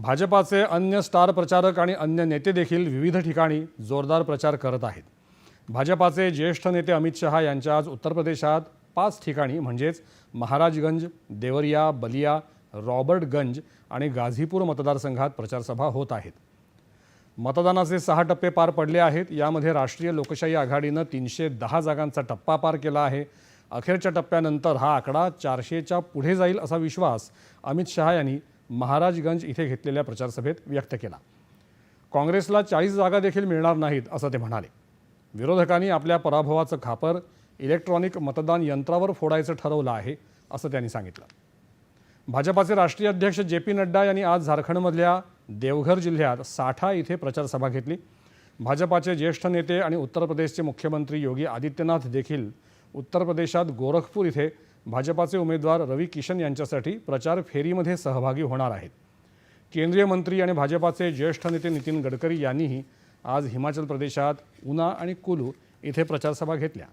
भाजपाचे अन्य स्टार प्रचारक आणि अन्य नेते देखील विविध ठिकाणी जोरदार प्रचार करत आहेत. भाजपाचे ज्येष्ठ नेते अमित शहा यांच्या आज उत्तर प्रदेशात पाच ठिकाणी म्हणजेच महाराजगंज देवरिया बलिया रॉबर्टगंज आणि गाझीपूर मतदारसंघात प्रचारसभा होत आहेत. मतदानाचे सहा टप्पे पार पडले आहेत. यामध्ये राष्ट्रीय लोकशाही आघाडीनं तीनशे दहा जागांचा टप्पा पार केला आहे. अखेरच्या टप्प्यानंतर हा आकडा चारशेच्या पुढे जाईल असा विश्वास अमित शहा यांनी महाराजगंज इथे घेतलेल्या प्रचारसभेत व्यक्त केला. काँग्रेसला चाळीस जागा देखील मिळणार नाहीत असं ते म्हणाले. विरोधकांनी आपल्या पराभवाचं खापर इलेक्ट्रॉनिक मतदान यंत्रावर फोडायचं ठरवलं आहे असं त्यांनी सांगितलं. भाजपाचे राष्ट्रीय अध्यक्ष जे पी नड्डा यांनी आज झारखंडमधल्या देवघर जिल्ह्यात साठा इथे प्रचारसभा घेतली. भाजपाचे ज्येष्ठ नेते आणि उत्तर प्रदेशचे मुख्यमंत्री योगी आदित्यनाथ देखील उत्तर प्रदेशात गोरखपूर इथे भाजपाचे उमेदवार रवी किशन यांच्यासाठी प्रचार फेरीमध्ये सहभागी होणार आहेत. केंद्रीय मंत्री आणि भाजपाचे ज्येष्ठ नेते नितीन गडकरी यांनीही आज हिमाचल प्रदेशात उना आणि कुलू इथे प्रचारसभा घेतल्या.